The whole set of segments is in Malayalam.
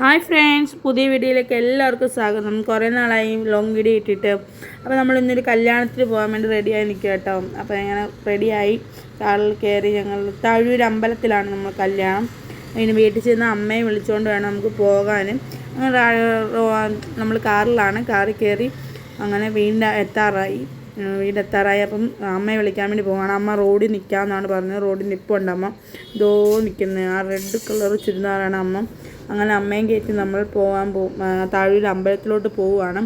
ഹായ് ഫ്രണ്ട്സ് പുതിയ വീഡിയോയിലേക്ക് എല്ലാവർക്കും സ്വാഗതം. കുറേ നാളായി ലോങ് വീഡിയോ ഇട്ടിട്ട്. അപ്പോൾ നമ്മൾ ഇന്നൊരു കല്യാണത്തിന് പോകാൻ വേണ്ടി റെഡിയായി നിൽക്കുക കേട്ടോ അപ്പോൾ അങ്ങനെ റെഡിയായി കാറിൽ കയറി ഞങ്ങൾ താഴൂർ അമ്പലത്തിലാണ് നമ്മൾ കല്യാണം. അതിന് വീട്ടിൽ ചെന്ന് അമ്മയെ വിളിച്ചുകൊണ്ട് വേണം നമുക്ക് പോകാനും. അങ്ങനെ നമ്മൾ കാറിലാണ്. കാറിൽ കയറി അങ്ങനെ വീണ്ടും എത്താറായി. വീടെത്താറായി. അപ്പം അമ്മയെ വിളിക്കാൻ വേണ്ടി പോവാണ്. അമ്മ റോഡിൽ നിൽക്കാമെന്നാണ് പറഞ്ഞത്. റോഡിൽ നിൽപ്പുണ്ട് അമ്മ. ഇതോ നിൽക്കുന്നത് ആ റെഡ് കളർ ചുരിദാറാണ് അമ്മ. അങ്ങനെ അമ്മയും കയറ്റി നമ്മൾ പോകാൻ പോകും താഴൂർ അമ്പലത്തിലോട്ട് പോവുകയാണ്.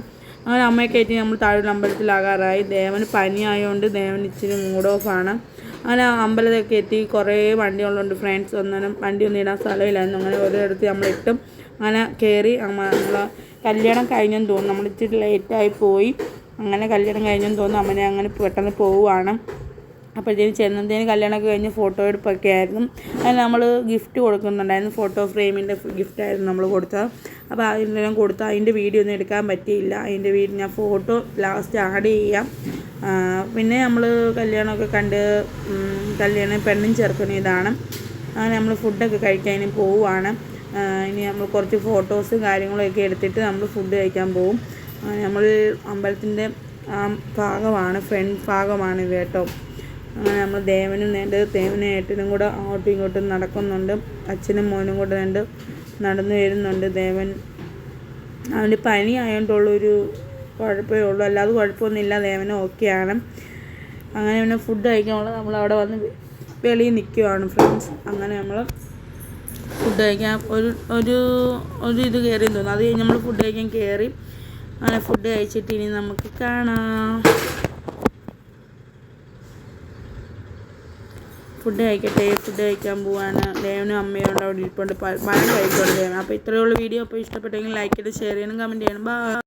അങ്ങനെ അമ്മയെ കയറ്റി നമ്മൾ താഴൂർ അമ്പലത്തിലാകാറായി. ദേവന് പനിയായതുകൊണ്ട് ദേവൻ ഇച്ചിരി മൂഡ് ഓഫാണ് അങ്ങനെ അമ്പലത്തിലൊക്കെ എത്തി. കുറേ വണ്ടികളുണ്ട്. ഫ്രണ്ട്സ് ഒന്നും വണ്ടി ഒന്നും ഇടാൻ സ്ഥലമില്ലായിരുന്നു. അങ്ങനെ നമ്മൾ നമ്മളിട്ടും അങ്ങനെ കയറി നമ്മൾ കല്യാണം കഴിഞ്ഞെന്ന് തോന്നുന്നു. നമ്മൾ ഇച്ചിരി ലേറ്റായി പോയി. അങ്ങനെ കല്യാണം കഴിഞ്ഞെന്ന് തോന്നുന്നു. അമ്മനെ അങ്ങനെ പെട്ടെന്ന് പോവുകയാണ്. അപ്പോഴത്തേനും ചെന്നതിന് കല്യാണമൊക്കെ കഴിഞ്ഞ് ഫോട്ടോ എടുപ്പൊക്കെ ആയിരുന്നു. അതിന് നമ്മൾ ഗിഫ്റ്റ് കൊടുക്കുന്നുണ്ടായിരുന്നു. ഫോട്ടോ ഫ്രെയിമിന്റെ ഗിഫ്റ്റായിരുന്നു നമ്മൾ കൊടുത്തത്. അപ്പോൾ അതിനെല്ലാം കൊടുത്ത് അതിന്റെ വീഡിയോ ഒന്നും എടുക്കാൻ പറ്റിയില്ല. അതിന്റെ വീഡിയോ ഞാൻ ഫോട്ടോ ലാസ്റ്റ് ആഡ് ചെയ്യാം. പിന്നെ നമ്മൾ കല്യാണമൊക്കെ കണ്ട് കല്യാണം പെണ്ണും ചെറുക്കനും ഇതാണ്. അങ്ങനെ നമ്മൾ ഫുഡൊക്കെ കഴിക്കാൻ പോവുകയാണ്. ഇനി നമ്മൾ കുറച്ച് ഫോട്ടോസും കാര്യങ്ങളൊക്കെ എടുത്തിട്ട് നമ്മൾ ഫുഡ് കഴിക്കാൻ അങ്ങനെ നമ്മൾ അമ്പലത്തിന്റെ ആ ഭാഗമാണ് ഫ്രണ്ട് ഭാഗമാണ് കേട്ടോ അങ്ങനെ നമ്മൾ ദേവനും നേണ്ട് ദേവനും ഏട്ടനും കൂടെ അങ്ങോട്ടും ഇങ്ങോട്ടും നടക്കുന്നുണ്ട്. അച്ഛനും മോനും കൂടെ രണ്ട് നടന്നു വരുന്നുണ്ട്. ദേവൻ അവന് പനി ആയതുകൊണ്ടുള്ളൊരു കുഴപ്പമേ ഉള്ളൂ. അല്ലാതെ കുഴപ്പമൊന്നുമില്ല. ദേവന് ഓക്കെയാണ് അങ്ങനെ പിന്നെ ഫുഡ് കഴിക്കാനുള്ള നമ്മൾ അവിടെ വന്ന് വെളിയിൽ നിൽക്കുവാണ് ഫ്രണ്ട്സ് അങ്ങനെ നമ്മൾ ഫുഡ് കഴിക്കാൻ ഒരു ഒരു ഒരു ഇത് കയറി തോന്നുന്നു. അത് കഴിഞ്ഞ് നമ്മൾ ഫുഡ് കഴിക്കാൻ കയറി അങ്ങനെ ഫുഡ് കഴിച്ചിട്ട് ഇനി നമുക്ക് കാണാം. ഫുഡ് കഴിക്കട്ടെ ഫുഡ് കഴിക്കാൻ പോവാണ്. ദേവനും അമ്മയും ഉണ്ട് അവിടെ ഇരിപ്പുണ്ട്. പഴം കഴിക്കുന്നുണ്ട് ദേവൻ. അപ്പോൾ ഇത്രയുള്ള വീഡിയോ. അപ്പോൾ ഇഷ്ടപ്പെട്ടെങ്കിൽ ലൈക്ക് ചെയ്ത് ഷെയർ ചെയ്യണം കമന്റ് ചെയ്യണം. ബൈ